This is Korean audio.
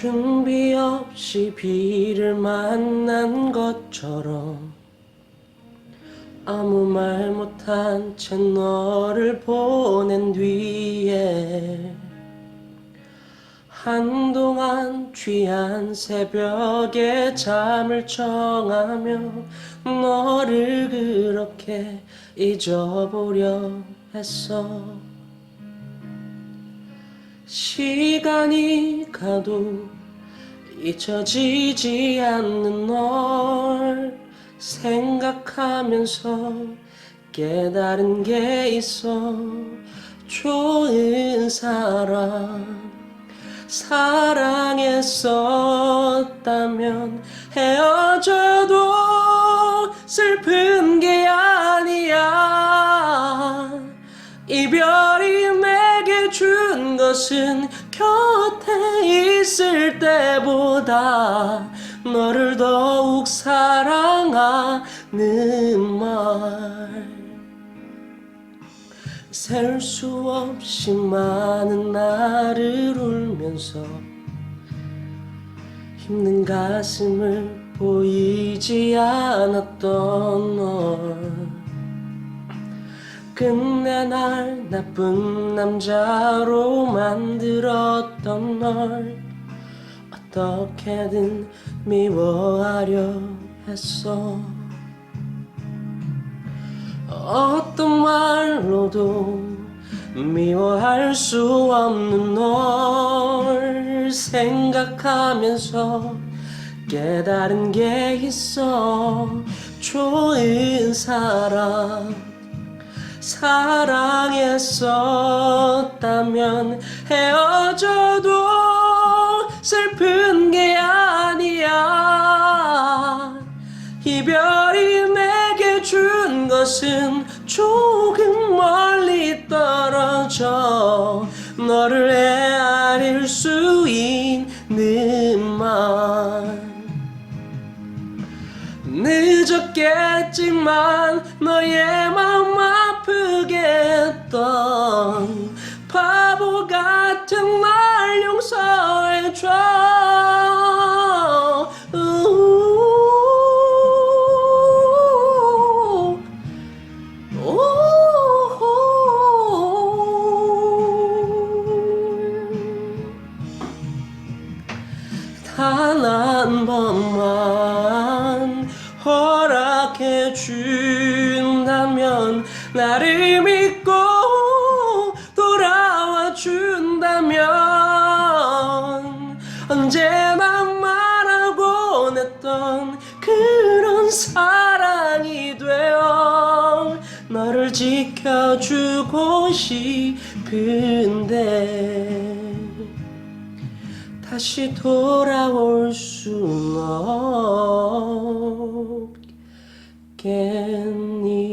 준비 없이 비를 만난 것처럼 아무 말 못한 채 너를 보낸 뒤에 한동안 취한 새벽에 잠을 청하며 너를 그렇게 잊어보려 했어 시간이 가도 잊혀지지 않는 널 생각하면서 깨달은 게 있어. 좋은 사람 사랑했었다면 헤어져도 슬픈 게 아니야 것은 곁에 있을 때보다 너를 더욱 사랑하는 말. 셀 수 없이 많은 나를 울면서 힘든 가슴을 보이지 않았던 널 끝내 날 나쁜 남자로 만들었던 널. 어떻게든 미워하려 했어. 어떤 말로도 미워할 수 없는 널 생각하면서 깨달은 게 있어. 좋은 사람 사랑했었다면 헤어져도 슬픈 게 아니야. 이별이 내게 준 것은 조금 멀리 떨어져 너를 헤아릴 수 있는 말. 늦었겠지만 너의 마음 아프게 했던 바보 같은 날 용서해줘 우우. 우우. 단한 번만 허락해 준다면 나를 믿고 돌아와 준다면 언제나 말하곤 했던 그런 사랑이 되어 너를 지켜주고 싶은데 다시 돌아올 순 없겠네